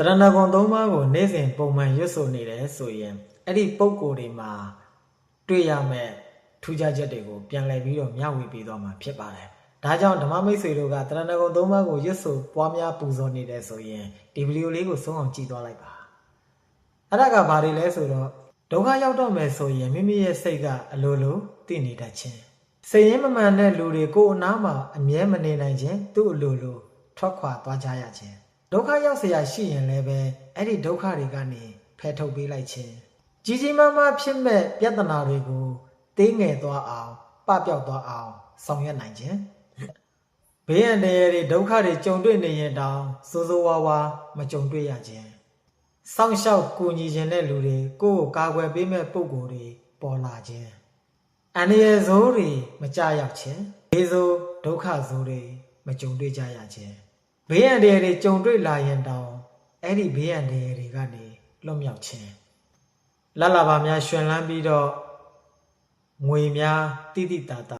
တရဏဂုံသုံးပါးကိုနေ့စဉ်ပုံမှန်ရွတ်ဆိုနေတယ်ဆိုရင်အဲ့ဒီပုံကိုယ်တွေမှာတွေ့ရမယ့်ထူးခြားချက်တွေကိုပြန်လည်ပြီးတော့မျှဝေပေးသွားမှာဖြစ်ပါတယ်။ဒါကြောင့်ဓမ္မမိတ်ဆွေတို့ကတရဏဂုံသုံးပါးကိုရွတ်ဆိုပွားများပူဇော်နေတယ်ဆိုရင်ဒီဗီဒီယိုလေးကိုဆုံးအောင်ကြည့်သွားလိုက်ပါ။အဲ့ဒါကဘာတွေလဲဆိုတော့ဒုက္ခရောက်တော့မယ်ဆိုရင်မိမိရဲ့စိတ်ကအလိုလိုတည်နေတတ်ခြင်းစိတ်ရင်းမမှန်တဲ့လူတွေကိုယ်အနားမှာအမြဲမနေနိုင်ခြင်းသူ့အလိုလိုထွက်ခွာသွားကြရခြင်း ဒုက္ခရောက်เสียရှိရင်လည်းပဲအဲ့ဒီဒုက္ခတွေကနေဖယ်ထုတ်ပေးလိုက်ခြင်းကြီးကြီးမားမားဖြစ်မဲ့ပြဿနာတွေကိုတင်းငယ်သွားအောင်ပပျောက်သွားအောင်ဆောင်ရွက်နိုင်ခြင်းဘေးရန်တွေဒုက္ခတွေကြုံတွေ့နေရင်တောင်စိုးစိုးဝါးဝါမကြုံတွေ့ရခြင်း စောင့်ရှောက်ကူညီခြင်းတဲ့လူတွေကိုယ့်ကိုကာကွယ်ပေးမဲ့ပုံကိုယ်တွေပေါ်လာခြင်းအန္တရာယ်ဆိုးတွေမကြရောက်ခြင်းဘေးဆိုးဒုက္ခဆိုးတွေမကြုံတွေ့ကြရခြင်း ဘေးအန္တရာယ်တွေကြုံတွေ့လာရင်တောင်အဲ့ဒီဘေးအန္တရာယ်တွေကနေလွတ်မြောက်ခြင်းလတ်လာပါများရှင်လန်းပြီးတော့ငွေများတိတိတသာ